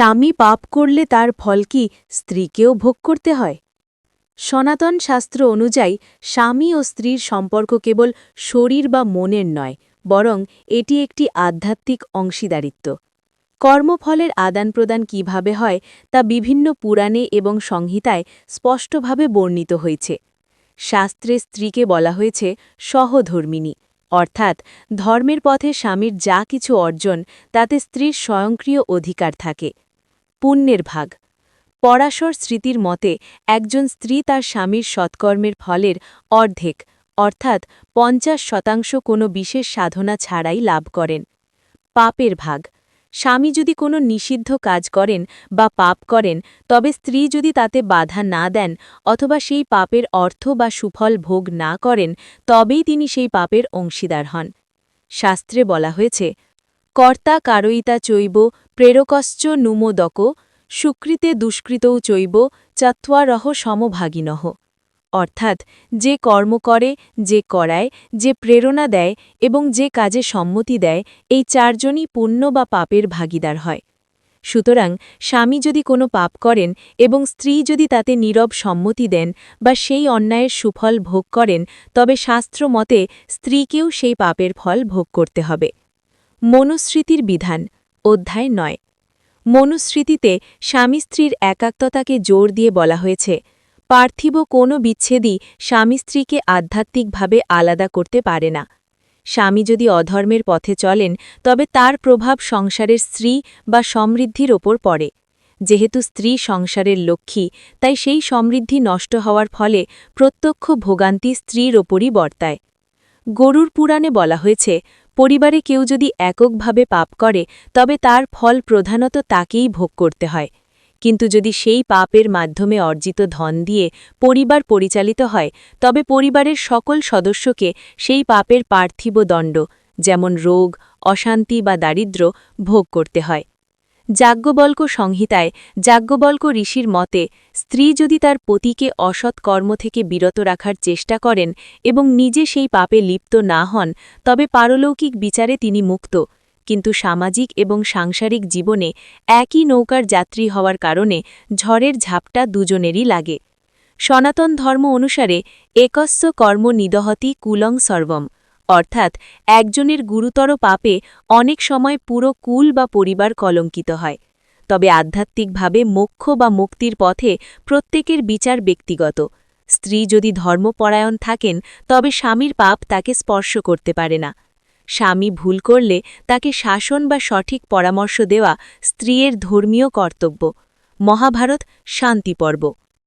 স্বামী পাপ করলে তার ফল কি স্ত্রীকেও ভোগ করতে হয়? সনাতন শাস্ত্র অনুযায়ী স্বামী ও স্ত্রীর সম্পর্ক কেবল শরীর বা মনের নয়, বরং এটি একটি আধ্যাত্মিক অংশীদারিত্ব। কর্মফলের আদানপ্রদান কীভাবে হয় তা বিভিন্ন পুরাণে এবং সংহিতায় স্পষ্টভাবে বর্ণিত হয়েছে। শাস্ত্রে স্ত্রীকে বলা হয়েছে সহধর্মিনী অর্থাৎ ধর্মের পথে স্বামীর যা কিছু অর্জন তাতে স্ত্রীর স্বয়ংক্রিয় অধিকার থাকে। পুণ্যের ভাগ। পরাশর স্মৃতির মতে, একজন স্ত্রী তার স্বামীর সৎকর্মের ফলের অর্ধেক, অর্থাৎ পঞ্চাশ শতাংশ কোনো বিশেষ সাধনা ছাড়াই লাভ করেন। পাপের ভাগ। স্বামী যদি কোনো নিষিদ্ধ কাজ করেন বা পাপ করেন, তবে স্ত্রী যদি তাতে বাধা না দেন অথবা সেই পাপের অর্থ বা সুফল ভোগ না করেন, তবেই তিনি সেই পাপের অংশীদার হন। শাস্ত্রে বলা হয়েছে, কর্তা কারয়িতা চৈব প্রেরকশ্চ নুমোদক, সুকৃতে দুষ্কৃতৌ চৈব চাত্বারহ সমভাগিনহ অর্থাৎ, যে কর্ম করে, যে করায়, যে প্রেরণা দেয় এবং যে কাজে সম্মতি দেয়, এই চারজনই পুণ্য বা পাপের ভাগিদার হয়। সুতরাং, স্বামী যদি কোনো পাপ করেন এবং স্ত্রী যদি তাতে নীরব সম্মতি দেন বা সেই অন্যায়ের সুফল ভোগ করেন, তবে শাস্ত্র মতে স্ত্রীকেও সেই পাপের ফল ভোগ করতে হবে। মনুস্মৃতির বিধান অধ্যায় নয়। মনুস্মৃতিতে স্বামী স্ত্রীর একাত্মতাকে জোর দিয়ে বলা হয়েছে, পার্থিব কোনো বিচ্ছেদই স্বামী স্ত্রীকে আধ্যাত্মিকভাবে আলাদা করতে পারে না। স্বামী যদি অধর্মের পথে চলেন, তবে তার প্রভাব সংসারের স্ত্রী বা সমৃদ্ধির ওপর পড়ে। যেহেতু স্ত্রী সংসারের লক্ষ্মী, তাই সেই সমৃদ্ধি নষ্ট হওয়ার ফলে প্রত্যক্ষ ভোগান্তি স্ত্রীর ওপরই বর্তায়। গরুর পুরাণে বলা হয়েছে পরিবারে কেউ যদি এককভাবে পাপ করে, তবে তার ফল প্রধানত তাকেই ভোগ করতে হয়। কিন্তু যদি সেই পাপের মাধ্যমে অর্জিত ধন দিয়ে পরিবার পরিচালিত হয়, তবে পরিবারের সকল সদস্যকে সেই পাপের পার্থিব দণ্ড যেমন রোগ, অশান্তি বা দারিদ্র ভোগ করতে হয়। যাজ্ঞবল্ক সংহিতায় যাজ্ঞবল্ক ঋষির মতে, স্ত্রী যদি তার পতিকে অসৎ কর্ম থেকে বিরত রাখার চেষ্টা করেন এবং নিজে সেই পাপে লিপ্ত না হন, তবে পারলৌকিক বিচারে তিনি মুক্ত। কিন্তু সামাজিক এবং সাংসারিক জীবনে একই নৌকার যাত্রী হওয়ার কারণে ঝড়ের ঝাপটা দুজনেরই লাগে। সনাতন ধর্ম অনুসারে, একস্য কর্ম নিদহতি কুলং সর্বম। অর্থাৎ একজনের গুরুতর পাপে অনেক সময় পুরো কুল বা পরিবার কলঙ্কিত হয়। তবে আধ্যাত্মিকভাবে মোক্ষ বা মুক্তির পথে প্রত্যেকের বিচার ব্যক্তিগত। স্ত্রী যদি ধর্মপরায়ণ থাকেন, তবে স্বামীর পাপ তাকে স্পর্শ করতে পারে না। স্বামী ভুল করলে তাকে শাসন বা সঠিক পরামর্শ দেওয়া স্ত্রীর ধর্মীয় কর্তব্য। মহাভারত শান্তি পর্ব।